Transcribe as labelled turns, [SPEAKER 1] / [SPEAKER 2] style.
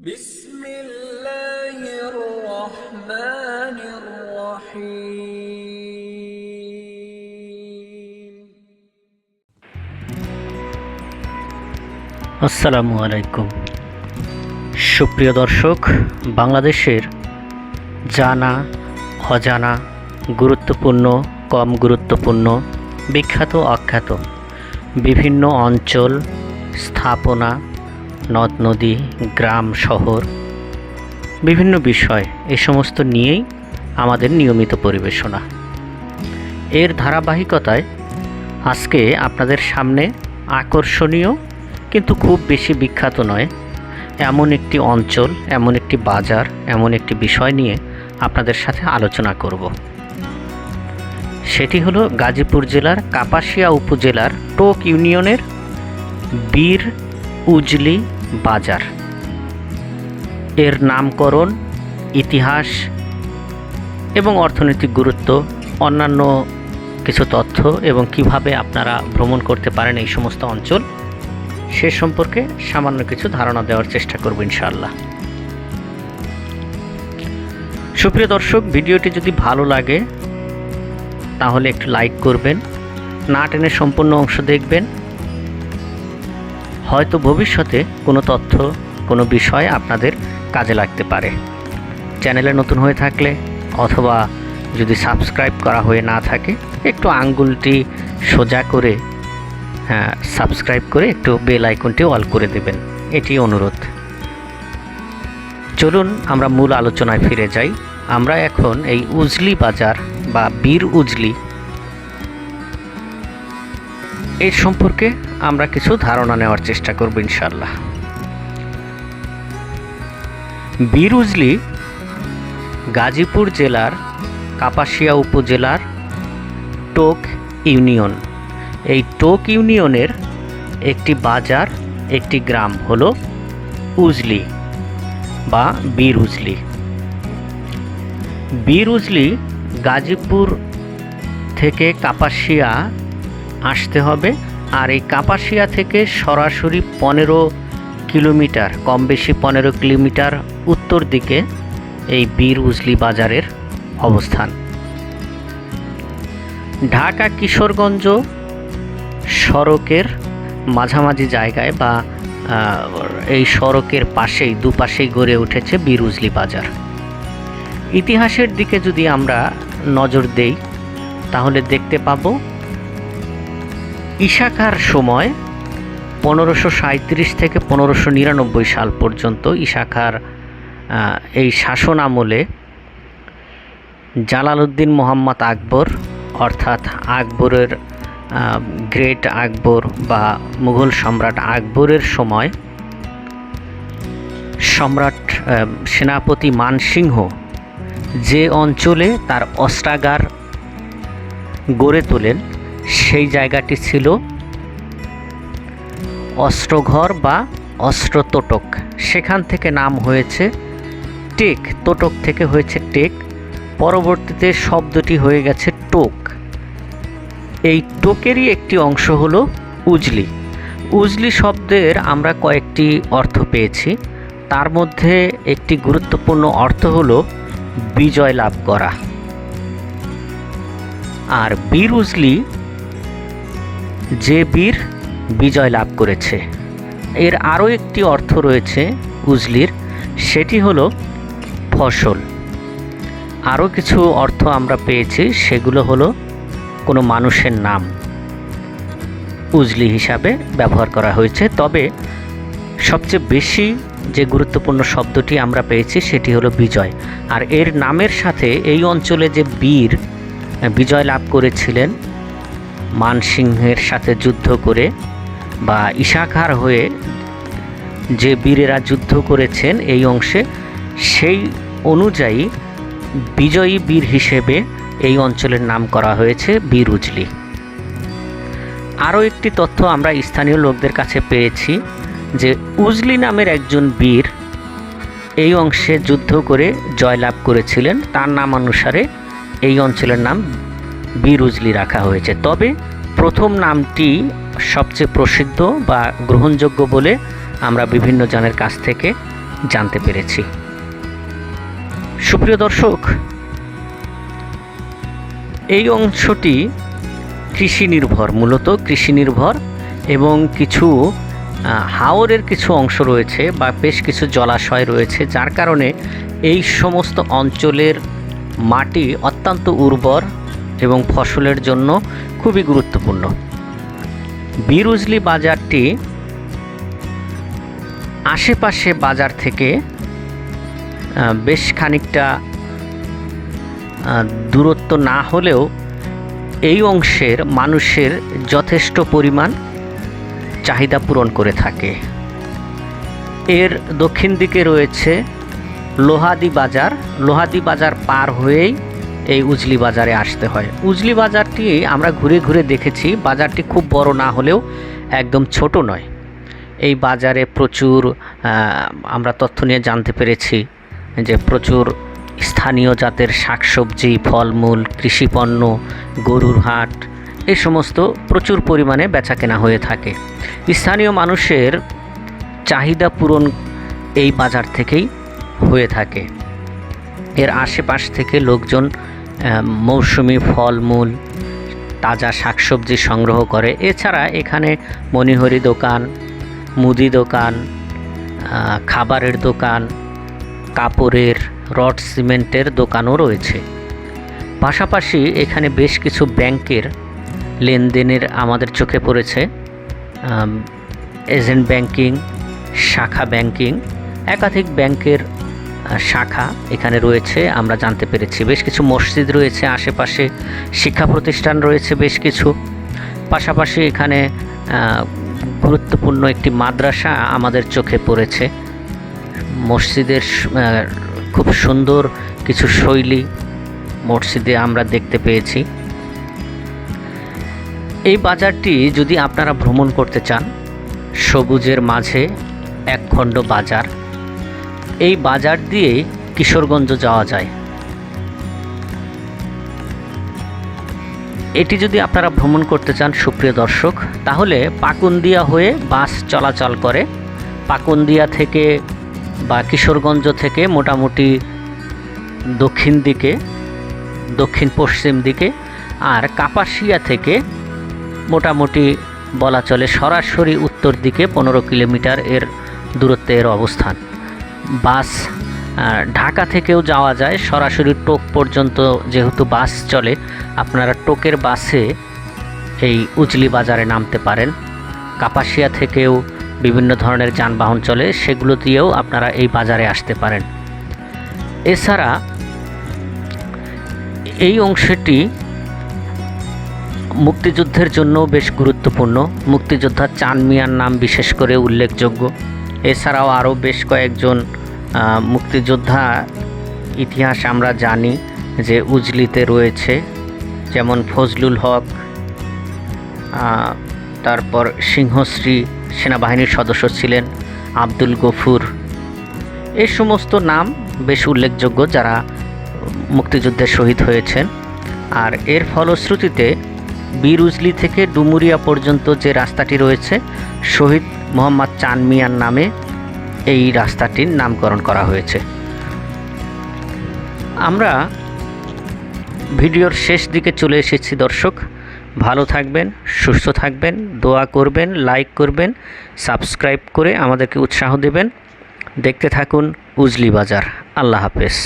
[SPEAKER 1] بسم الله الرحمن الرحيم
[SPEAKER 2] আসসালামু আলাইকুম সুপ্রিয় দর্শক বাংলাদেশের জানা অজানা গুরুত্বপূর্ণ কম গুরুত্বপূর্ণ বিখ্যাত অখ্যাত বিভিন্ন অঞ্চল স্থাপনা নদ, নদী, গ্রাম, শহর, বিভিন্ন বিষয়, এ সমস্ত নিয়েই আমাদের নিয়মিত পরিবেশনা। এর ধারাবাহিকতায় আজকে আপনাদের সামনে আকর্ষণীয়, কিন্তু খুব বেশি বিখ্যাত নয়, এমন একটি অঞ্চল, এমন একটি বাজার, এমন একটি বিষয় নিয়ে আপনাদের সাথে আলোচনা করব। সেটি হলো গাজীপুর জেলার কাপাসিয়া উপজেলার টোক ইউনিয়নের বীর উজলি বাজার। এর নামকরণ, ইতিহাস এবং অর্থনৈতিক গুরুত্ব, অন্যান্য কিছু তথ্য এবং কীভাবে আপনারা ভ্রমণ করতে পারেন এই সমস্ত অঞ্চল, সে সম্পর্কে সামান্য কিছু ধারণা দেওয়ার চেষ্টা করব ইনশাআল্লাহ। সুপ্রিয় দর্শক, ভিডিওটি যদি ভালো লাগে, তাহলে একটু লাইক করবেন, না টেনে সম্পূর্ণ অংশ দেখবেন হয়তো ভবিষ্যতে কোনো তথ্য, কোনো বিষয় আপনাদের কাজে লাগতে পারে। চ্যানেলে নতুন হয়ে থাকলে অথবা যদি সাবস্ক্রাইব করা হয়ে না থাকে, একটু আঙ্গুলটি সোজা করে হ্যাঁ সাবস্ক্রাইব করে একটু বেল আইকনটি অল করে দেবেন। এটি অনুরোধ। চলুন আমরা মূল আলোচনায় ফিরে যাই। আমরা এখন এই উজলি বাজার বা বীর উজলি এর সম্পর্কে আমরা কিছু ধারণা নেওয়ার চেষ্টা করব ইনশাল্লাহ বীর উজলি গাজীপুর জেলার কাপাসিয়া উপজেলার টোক ইউনিয়ন। এই টোক ইউনিয়নের একটি বাজার, একটি গ্রাম হলো উজলি বা বীর উজলি। বীর উজলি গাজীপুর থেকে কাপাসিয়া আসতে হবে আর এই কাপাসিয়া থেকে সরাসরি পনেরো কিলোমিটার কম বেশি পনেরো কিলোমিটার উত্তর দিকে এই বীর উজলি বাজারের অবস্থান। ঢাকা কিশোরগঞ্জ সড়কের মাঝামাঝি জায়গায় বা এই সড়কের পাশেই, দুপাশেই গড়ে উঠেছে বিরুজলি বাজার। ইতিহাসের দিকে যদি আমরা নজর দেই, তাহলে দেখতে পাব ইশাখার সময় পনেরোশো সাঁত্রিশ থেকে পনেরোশো নিরানব্বই সাল পর্যন্ত ইশাখার এই শাসন আমলে জালালউদ্দিন মোহাম্মদ আকবর, অর্থাৎ আকবরের গ্রেট আকবর বা মুঘল সম্রাট আকবরের সময় সম্রাট সেনাপতি মানসিংহ যে অঞ্চলে তার অস্ত্রাগার গড়ে তোলেন সেই জায়গাটি ছিল অস্ত্রঘর বা অস্ত্রতোটক। সেখান থেকে নাম হয়েছে টেক। তোটক থেকে হয়েছে টেক। পরবর্তীতে শব্দটি হয়ে গেছে টোক। এই টোকেরই একটি অংশ হলো উজলি। উজলি শব্দের আমরা কয়েকটি অর্থ পেয়েছি। তার মধ্যে একটি গুরুত্বপূর্ণ অর্থ হলো বিজয় লাভ করা। আর বীর উজলি যে বীর বিজয় লাভ করেছে। এর আরও একটি অর্থ রয়েছে উজলির, সেটি হলো ফসল। আরও কিছু অর্থ আমরা পেয়েছি, সেগুলো হলো কোনো মানুষের নাম। উজলি হিসাবে ব্যবহার করা হয়েছে, তবে সবচেয়ে বেশি যে গুরুত্বপূর্ণ শব্দটি আমরা পেয়েছি, সেটি হলো বিজয়। আর এর নামের সাথে এই অঞ্চলে যে বীর বিজয় লাভ করেছিলেন মানসিংহের সাথে যুদ্ধ করে বা ইশাখার হয়ে যে বীরেরা যুদ্ধ করেছেন এই অংশে, সেই অনুযায়ী বিজয়ী বীর হিসেবে এই অঞ্চলের নাম করা হয়েছে বীর উজলি। আরও একটি তথ্য আমরা স্থানীয় লোকদের কাছে পেয়েছি যে উজলি নামের একজন বীর এই অংশে যুদ্ধ করে জয়লাভ করেছিলেন। তার নাম অনুসারে এই অঞ্চলের নাম বীর উজলি রাখা হয়েছে। তবে প্রথম নামটি সবচেয়ে প্রসিদ্ধ বা গ্রহণযোগ্য বলে আমরা বিভিন্ন জনের কাছ থেকে জানতে পেরেছি। সুপ্রিয় দর্শক, এই অংশটি কৃষি নির্ভর, মূলত কৃষি নির্ভর এবং কিছু হাওরের কিছু অংশ রয়েছে বা বেশ কিছু জলাশয় রয়েছে, যার কারণে এই সমস্ত অঞ্চলের মাটি অত্যন্ত উর্বর এবং ফসলের জন্য খুবই গুরুত্বপূর্ণ। বিরুজলি বাজারটি আশেপাশে বাজার থেকে বেশ খানিকটা দূরত্ব না হলেও এই অংশের মানুষের যথেষ্ট পরিমাণ চাহিদা পূরণ করে থাকে। এর দক্ষিণ দিকে রয়েছে লোহাদি বাজার। লোহাদি বাজার পার হয়েই এই উজলি বাজারে আসতে হয়। উজলি বাজারটি আমরা ঘুরে ঘুরে দেখেছি। বাজারটি খুব বড় না হলেও একদম ছোট নয়। এই বাজারে প্রচুর আমরা তথ্য নিয়ে জানতে পেরেছি যে প্রচুর স্থানীয় জাতের শাকসবজি, ফলমূল, কৃষিপণ্য, গরুর হাট, এই সমস্ত প্রচুর পরিমাণে বেচাকেনা হয়ে থাকে। স্থানীয় মানুষের চাহিদা পূরণ এই বাজার থেকেই হয়ে থাকে। এর আশেপাশ থেকে লোকজন মৌসুমি ফলমূল, তাজা শাকসবজি সংগ্রহ করে। এছাড়া এখানে মণিহরি দোকান, মুদি দোকান খাবারের দোকান, কাপড়ের, রড সিমেন্টের দোকানও রয়েছে। পাশাপাশি এখানে বেশ কিছু ব্যাংকের লেনদেনের আমাদের চোখে পড়েছে। এজেন্ট ব্যাংকিং, শাখা ব্যাংকিং, একাধিক ব্যাংকের শাখা এখানে রয়েছে, আমরা জানতে পেরেছি। বেশ কিছু মসজিদ রয়েছে, আশেপাশে শিক্ষা প্রতিষ্ঠান রয়েছে বেশ কিছু। পাশাপাশি এখানে গুরুত্বপূর্ণ একটি মাদ্রাসা আমাদের চোখে পড়েছে। মসজিদের খুব সুন্দর কিছু শৈলী মসজিদে আমরা দেখতে পেয়েছি। এই বাজারটি যদি আপনারা ভ্রমণ করতে চান, সবুজের মাঝে একখণ্ড বাজার। এই বাজার দিয়ে কিশোরগঞ্জ যাওয়া যায়। এটি যদি আপনারা ভ্রমণ করতে চান, সুপ্রিয় দর্শক, তাহলে পাকুন্দিয়া হয়ে বাস চলাচল করে। পাকুন্দিয়া থেকে বা কিশোরগঞ্জ থেকে মোটামুটি দক্ষিণ দিকে, দক্ষিণ পশ্চিম দিকে আর কাপাসিয়া থেকে মোটামুটি বলা চলে সরাসরি উত্তর দিকে পনেরো কিলোমিটার এর দূরত্বে এর অবস্থান। বাস ঢাকা থেকেও যাওয়া যায়। সরাসরি টোক পর্যন্ত যেহেতু বাস চলে, আপনারা টোকের বাসে এই উজলি বাজারে নামতে পারেন। কাপাসিয়া থেকেও বিভিন্ন ধরনের যানবাহন চলে, সেগুলো দিয়েও আপনারা এই বাজারে আসতে পারেন। এছাড়া এই অংশটি মুক্তিযুদ্ধের জন্য বেশ গুরুত্বপূর্ণ। মুক্তিযোদ্ধা চান মিয়ার নাম বিশেষ করে উল্লেখযোগ্য। এছাড়াও আরও বেশ কয়েকজন মুক্তিযোদ্ধা ইতিহাস আমরা জানি যে উজলিতে রয়েছে, যেমন ফজলুল হক তারপর সিংহশ্রী সেনাবাহিনীর সদস্য ছিলেন আব্দুল গফুর। এই সমস্ত নাম বেশ উল্লেখযোগ্য যারা মুক্তিযুদ্ধে শহীদ হয়েছেন। আর এর ফলশ্রুতিতে বীর উজলি থেকে ডুমুরিয়া পর্যন্ত যে রাস্তাটি রয়েছে, শহীদ মোহাম্মদ চান মিয়ার নামে এই রাস্তাটির নামকরণ করা হয়েছে। আমরা ভিডিওর শেষ দিকে চলে এসেছি দর্শক। ভালো থাকবেন, সুস্থ থাকবেন, দোয়া করবেন, লাইক করবেন, সাবস্ক্রাইব করে আমাদেরকে উৎসাহ দেবেন। দেখতে থাকুন উজলি বাজার। আল্লাহ হাফেজ।